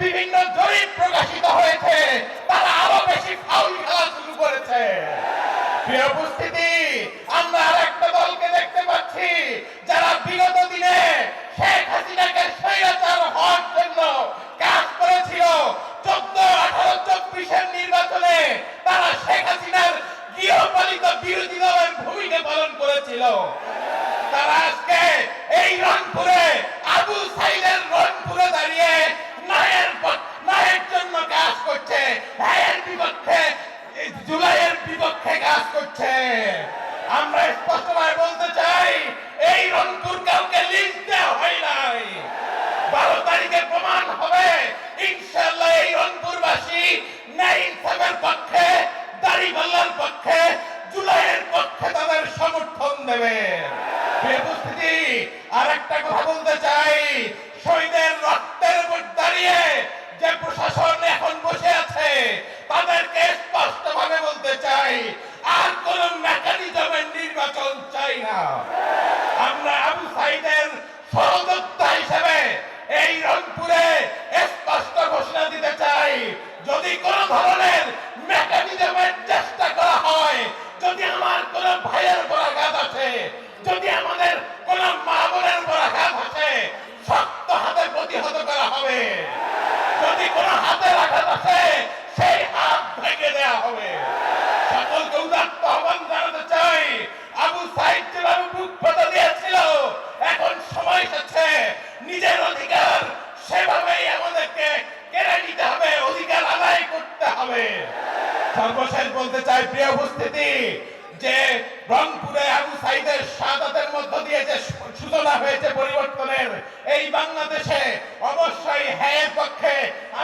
বিভিন্ন জরিপ প্রকাশিত হয়েছে। তারা আরও বেশি ফাউল খেলা শুরু করেছে। উপস্থিতি, আমরা আর একটা দলকে দেখতে পাচ্ছি, যারা বিগত দিনে শেখ হাসিনাকে স্বৈরাচার হওয়ার জন্য কাজ করেছিল। চোদ্দ, আঠারো, চব্বিশের নির্বাচনে তারা শেখ হাসিনার গৃহপালিত বিরোধী দলের ভূমিকা পালন করেছিল তারা আজকে এই রংপুরে আবু সাইদের রংপুরে দাঁড়িয়ে নায়ের পক- নায়ের জন্য কাজ করছে ভাইয়ের বিপক্ষে এই জুলাইয়ের বিপক্ষে কাজ আমরা স্পষ্টভাবে বলতে চাই, এই রংপুর কাউকে লিস্ট দেওয়া হয় নাই। বারো তারিখে প্রমাণ হবে ইনশাল্লাহ এই রংপুরবাসী ন্যায় ইনসাফের পক্ষে, দাড়িপাল্লার পক্ষে, জুলাইয়ের পক্ষে তাদের সমর্থন দেবে। আর একটা কথা বলতে চাই। আছে, সেই হাত ভেঙে দেওয়া হবে। সকলকে উদাত্ত আহ্বান জানাতে চাই, আবু সাইদ যেভাবে বুক পেতে দিয়েছিল, এখন সময় এসেছে। নিজের অধিকার সেভাবেই আমাদেরকে কেড়ে নিতে হবে, অধিকার আদায় করতে হবে। সর্বশেষ বলতে চাই, প্রিয় উপস্থিতি, যে রংপুরে আবু সাইদের শাহাদাতের হ্যাঁ পক্ষে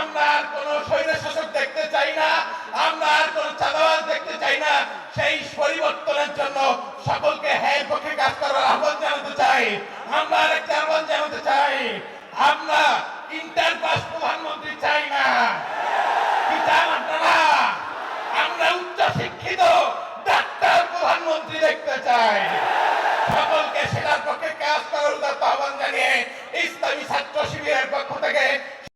আমরা আর কোনো শৈল শাসক দেখতে চাই না, আমরা আর কোনো চাঁদাবাজ দেখতে চাই না। সেই পরিবর্তনের জন্য সকলকে হ্যাঁ পক্ষে কাজ করার আহ্বান জানাতে চাই। আমরা আর একটা আহ্বান জানাতে চাই, আমরা ইন্টার পাস প্রধানমন্ত্রী চাই না। কি আমরা উচ্চ শিক্ষিত ডাক্তার প্রধানমন্ত্রী দেখতে চাই। সকলকে সেটার পক্ষে কাজ করার উদার আহ্বান জানিয়ে ইসলামী ছাত্র শিবিরের পক্ষ